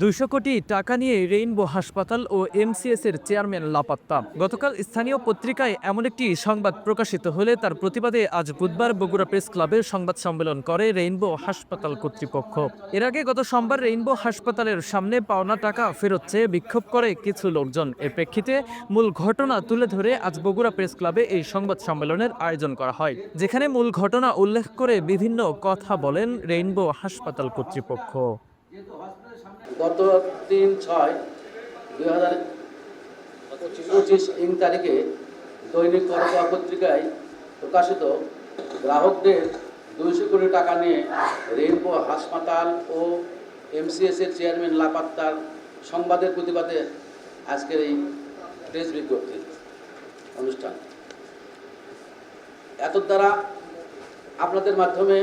দুইশো কোটি টাকা নিয়ে রেইনবো হাসপাতাল ও এমসিএস এর চেয়ারম্যান লাপাত্তা। গতকাল স্থানীয় পত্রিকায় এমন একটি সংবাদ প্রকাশিত হলে তার প্রতিবাদে আজ বুধবার বগুড়া প্রেস ক্লাবে সংবাদ সম্মেলন করে রেইনবো হাসপাতাল কর্তৃপক্ষ। এর আগে গত সোমবার রেইনবো হাসপাতালের সামনে পাওনা টাকা ফেরত চেয়ে বিক্ষোভ করে কিছু লোকজন। এর প্রেক্ষিতে মূল ঘটনা তুলে ধরে আজ বগুড়া প্রেস ক্লাবে এই সংবাদ সম্মেলনের আয়োজন করা হয়, যেখানে মূল ঘটনা উল্লেখ করে বিভিন্ন কথা বলেন রেইনবো হাসপাতাল কর্তৃপক্ষ। গত তিন ছয় দুই হাজার পঁচিশ ইং তারিখে দৈনিক করতোয়া পত্রিকায় প্রকাশিত, গ্রাহকদের দুইশো কোটি টাকা নিয়ে রেইনবো হাসপাতাল ও এমসিএস এর চেয়ারম্যান লাপাত্তার সংবাদের প্রতিবাদে আজকের এই প্রেস বিজ্ঞপ্তি অনুষ্ঠান। এত দ্বারা আপনাদের মাধ্যমে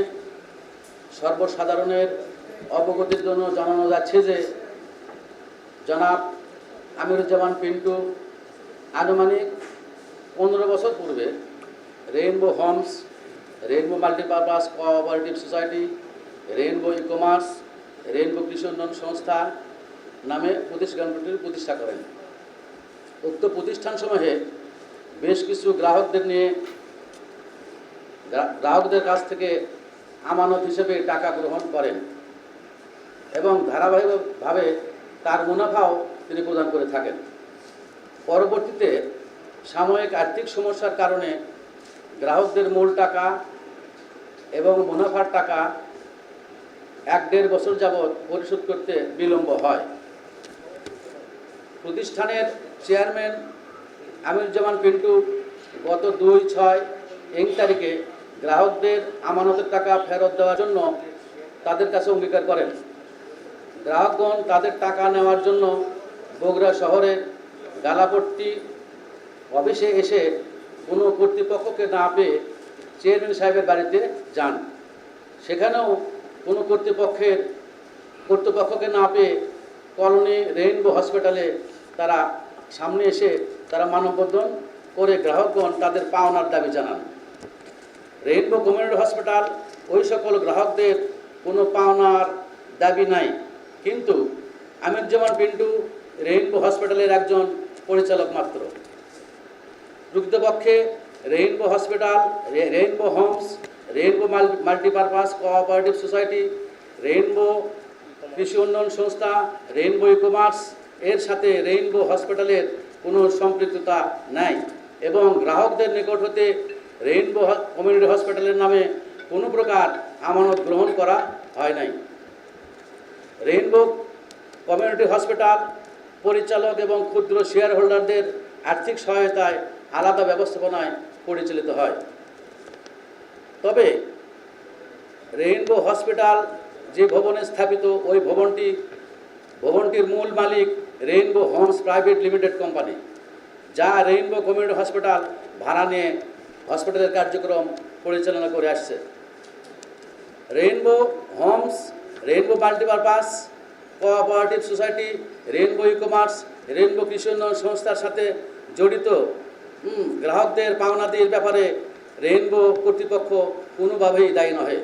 সর্বসাধারণের অবগতির জন্য জানানো যাচ্ছে যে জনাব আমিরুজ্জামান পিন্টু আনুমানিক পনেরো বছর পূর্বে Rainbow Homes, Rainbow Multipurpose Cooperative Society, Rainbow E Commerce Rainbow কৃষি উন্নয়ন সংস্থা নামে প্রতিষ্ঠানটি প্রতিষ্ঠা করেন। উক্ত প্রতিষ্ঠানসমূহে বেশ কিছু গ্রাহকদের নিয়ে গ্রাহকদের কাছ থেকে আমানত হিসেবে টাকা গ্রহণ করেন। এবং ধারাবাহিকভাবে তার মুনাফাও তিনি প্রদান করে থাকেন। পরবর্তীতে সাময়িক আর্থিক সমস্যার কারণে গ্রাহকদের মূল টাকা এবং মুনাফার টাকা এক দেড় বছর যাবৎ পরিশোধ করতে বিলম্ব হয়। প্রতিষ্ঠানের চেয়ারম্যান আমিরুজ্জামান পিন্টু গত দুই ছয় ইং তারিখে গ্রাহকদের আমানতের টাকা ফেরত দেওয়ার জন্য তাদের কাছে অঙ্গীকার করেন। গ্রাহকগণ তাদের টাকা নেওয়ার জন্য বগুড়া শহরের গালাপট্টি অফিসে এসে কোনো কর্তৃপক্ষকে না পেয়ে চেয়ারম্যান সাহেবের বাড়িতে যান। সেখানেও কোনো কর্তৃপক্ষের, কর্তৃপক্ষকে না পেয়ে কলোনি রেইনবো হসপিটালে তারা সামনে এসে তারা মানববন্ধন করে গ্রাহকগণ তাদের পাওনার দাবি জানান। রেইনবো কমিউনিটি হসপিটাল ওই সকল গ্রাহকদের কোনো পাওনার দাবি নাই। কিন্তু আমিরুজ্জামান পিন্টু রেইনবো হসপিটালের একজন পরিচালক মাত্র। প্রকৃতপক্ষে Rainbow Hospital Rainbow Homes, Rainbow mul- Multipurpose Cooperative Society, Rainbow কৃষি উন্নয়ন সংস্থা, রেইনবো ই কমার্স এর সাথে রেইনবো হসপিটালের কোনো সম্পৃক্ততা নাই এবং গ্রাহকদের নিকট হতে রেইনবো কমিউনিটি হসপিটালের নামে কোনো প্রকার আমানত গ্রহণ করা হয় নাই। রেইনবো কমিউনিটি হসপিটাল, পরিচালক এবং ক্ষুদ্র শেয়ার হোল্ডারদের আর্থিক সহায়তায় আলাদা ব্যবস্থাপনায় পরিচালিত হয়। তবে রেইনবো হসপিটাল যে ভবনে স্থাপিত, ওই ভবনটি, ভবনটির মূল মালিক Rainbow Homes Private Limited company, যা রেইনবো কমিউনিটি হসপিটাল ভাড়া নিয়ে হসপিটালের কার্যক্রম পরিচালনা করে আসছে। Rainbow Homes Rainbow Multipurpose Cooperative Society Rainbow E Commerce Rainbow কৃষি উন্নয়ন সংস্থার সাথে জড়িত। গ্রাহকদের পাওনাদির ব্যাপারে রেইনবো কর্তৃপক্ষ কোনোভাবেই দায়ী নহে।